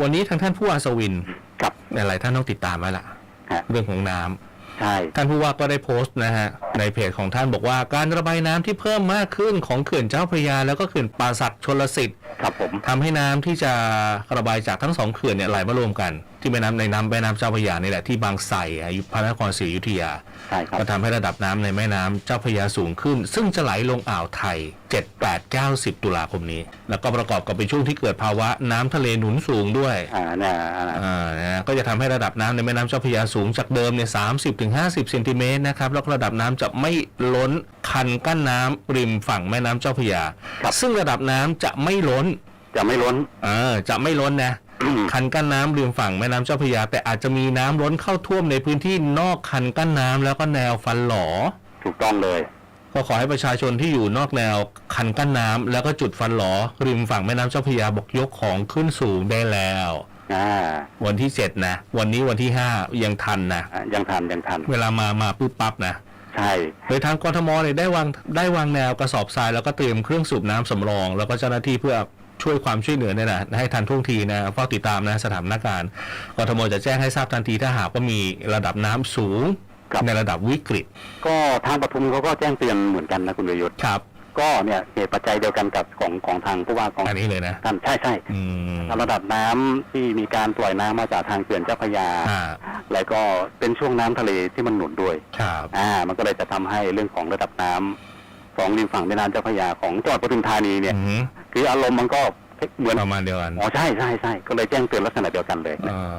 วันนี้ทางท่านผู้ว่าอัศวินกับหลายๆท่านต้องติดตามไว้ละฮะ เรื่องของน้ำ ใช่ท่านผู้ว่าก็ได้โพสต์นะฮะในเพจของท่านบอกว่าการระบายน้ำที่เพิ่มมากขึ้นของเขื่อนเจ้าพระยา แล้วก็เขื่อนป่าสักชลสิทธิ์ครับผมทำให้น้ำที่จะระบายจากทั้งสองเขื่อนเนี่ยไหลมารวมกัน ที่แม่น้ำในน้ำแม่น้ำเจ้าพระยานี่แหละที่บางไทรอายุพระนครศรีอยุธยาใช่ครับก็ทำให้ระดับน้ำในแม่น้ำเจ้าพระยาสูงขึ้น ซึ่งจะไหลลงอ่าวไทย 7 8 9 0ตุลาคมนี้ แล้วก็ประกอบกับเป็นช่วงที่เกิดภาวะน้ำทะเลหนุนสูงด้วยอ่าน่ะอ่าอ่านะฮะก็จะทำให้ระดับน้ำในแม่น้ำเจ้าพระยาสูงจากเดิมเนี่ย30ถึง50เซนติเมตรนะครับแล้วก็ระดับน้ำจะไม่ล้นคันกั้นน้ำริมฝั่งแม่น้ำเจ้าพระยา ซึ่งระดับน้ำจะไม่ล้น จะไม่ล้นเออจะไม่ล้นนะคันกั้นน้ำริมฝั่งแม่น้ำเจ้าพระยา แต่อาจจะมีน้ำล้นเข้าท่วมในพื้นที่นอกคันกั้นน้ำแล้วก็แนวฟันหลอถูกต้องเลยก็ขอให้ประชาชนที่อยู่นอกแนวคันกั้นน้ำแล้วก็จุดฟันหลอริมฝั่งแม่น้ำเจ้าพระยาบอกยกของขึ้นสูงได้แล้ว อ่าวันที่เจ็ดนะ วันนี้วันที่ห้ายังทันนะ อะยังทันยังทัน เวลามามาปุ๊บปั๊บนะ ใช่ โดยทางกทมเนี่ยได้วางได้วางแนวกระสอบทรายแล้วก็เตรียมเครื่องสูบน้ำสำรอง แล้วก็เจ้าหน้าที่เพื่อช่วยความช่วยเหลือเนี่ยนะให้ทันท่วงทีนะเฝ้าติดตามนะสถานการณ์กทมจะแจ้งให้ทราบทันทีถ้าหากว่ามีระดับน้ำสูงครับ ในระดับวิกฤตก็ทางปทุมเขาก็แจ้งเตือนเหมือนกันนะคุณประยุทธ์ ครับ ก็เนี่ยเหตุปัจจัยเดียวกันกับของของทางผู้ว่าของอันนี้เลยนะท่านใช่ใช่อืม ระดับน้ำที่มีการปล่อยน้ำมาจากทางเขื่อนเจ้าพระยา อ่าแล้วก็เป็นช่วงน้ำทะเลที่มันหนุนด้วย ครับ อ่า มันก็เลยจะทำให้เรื่องของระดับน้ำของริมฝั่งแม่น้ำเจ้าพระยาของจังหวัดปทุมธานีเนี่ย อืมคืออารมณ์มันก็เหมือนประมาณเดียวกันอ๋อใช่ใช่ใช่ก็เลยแจ้งเตือนลักษณะเดียวกันเลย เอ่อ